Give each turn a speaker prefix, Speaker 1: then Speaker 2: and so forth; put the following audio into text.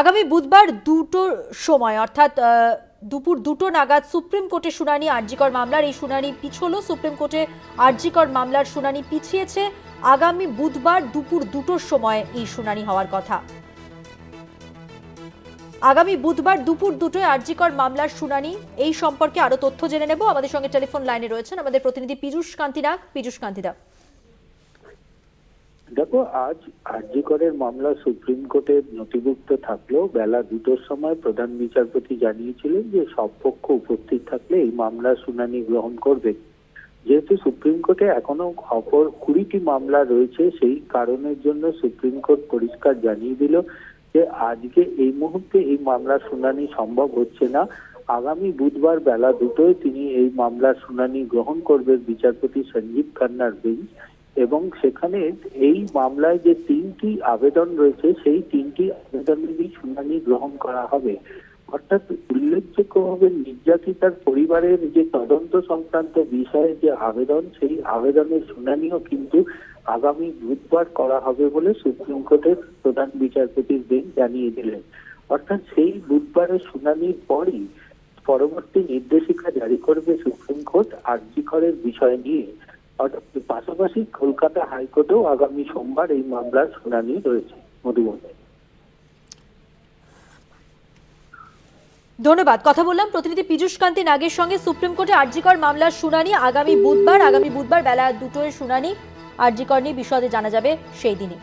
Speaker 1: আগামী বুধবার দুটোর সময়, অর্থাৎ দুপুর দুটো নাগাদ সুপ্রিম কোর্টে শুনানি আরজিকর মামলার। এই শুনানি পিছলো, সুপ্রিম কোর্টে আরজিকর মামলার শুনানি পিছিয়েছে। আগামী বুধবার দুপুর দুটোর সময় এই শুনানি হওয়ার কথা। আগামী বুধবার দুপুর দুটোয় আরজিকর মামলার শুনানি। এই সম্পর্কে আরও তথ্য জেনে নেব। আমাদের সঙ্গে টেলিফোন লাইনে রয়েছেন আমাদের প্রতিনিধি পীযূষ কান্তি নাগ। পীযুষ কান্তি কান্তিদা
Speaker 2: দেখো, আজ আরজিকরের মামলা সুপ্রিম কোর্টে নথিভুক্ত থাকলেও বেলা দুটোর সময় প্রধান বিচারপতি জানিয়েছিলেন যে সব পক্ষ উপস্থিত থাকলে এই মামলার শুনানি গ্রহণ করবে। যেহেতু সুপ্রিম কোর্টে এখনও অপর কুড়িটি মামলা রয়েছে, সেই কারণের জন্য সুপ্রিম কোর্ট পরিষ্কার জানিয়ে দিল যে আজকে এই মুহূর্তে এই মামলার শুনানি সম্ভব হচ্ছে না। আগামী বুধবার বেলা দুটোয় তিনি এই মামলার শুনানি গ্রহণ করবেন বিচারপতি সঞ্জীব খান্নার বেঞ্চ। এবং সেখানে এই মামলায় যে তিনটি আবেদন রয়েছে, সেই তিনটি আবেদনেরই শুনানি গ্রহণ করা হবে। অর্থাৎ উল্লেখযোগ্যভাবে নির্যাতিতার পরিবারের যে তদন্ত সংক্রান্ত বিষয়ে যে আবেদন, সেই আবেদনের শুনানিও কিন্তু আগামী বুধবার করা হবে বলে সুপ্রিম কোর্টের প্রধান বিচারপতির বেঞ্চ জানিয়ে দিলেন। অর্থাৎ সেই বুধবারের শুনানির পরই পরবর্তী নির্দেশিকা জারি করবে সুপ্রিম কোর্ট আর্জিকরের বিষয় নিয়ে। পাশাপাশি কলকাতা হাইকোর্টেও আগামী সোমবার এই মামলার শুনানি রয়েছে মধুবন
Speaker 1: ধন্যবাদ। কথা বললাম প্রতিনিধি পীযুষ কান্তি নাগের সঙ্গে। সুপ্রিম কোর্টে আরজিকর মামলার শুনানি আগামী বুধবার। আগামী বুধবার বেলা দুটোয় শুনানি আরজিকর নিয়ে বিশদে জানা যাবে সেই দিনই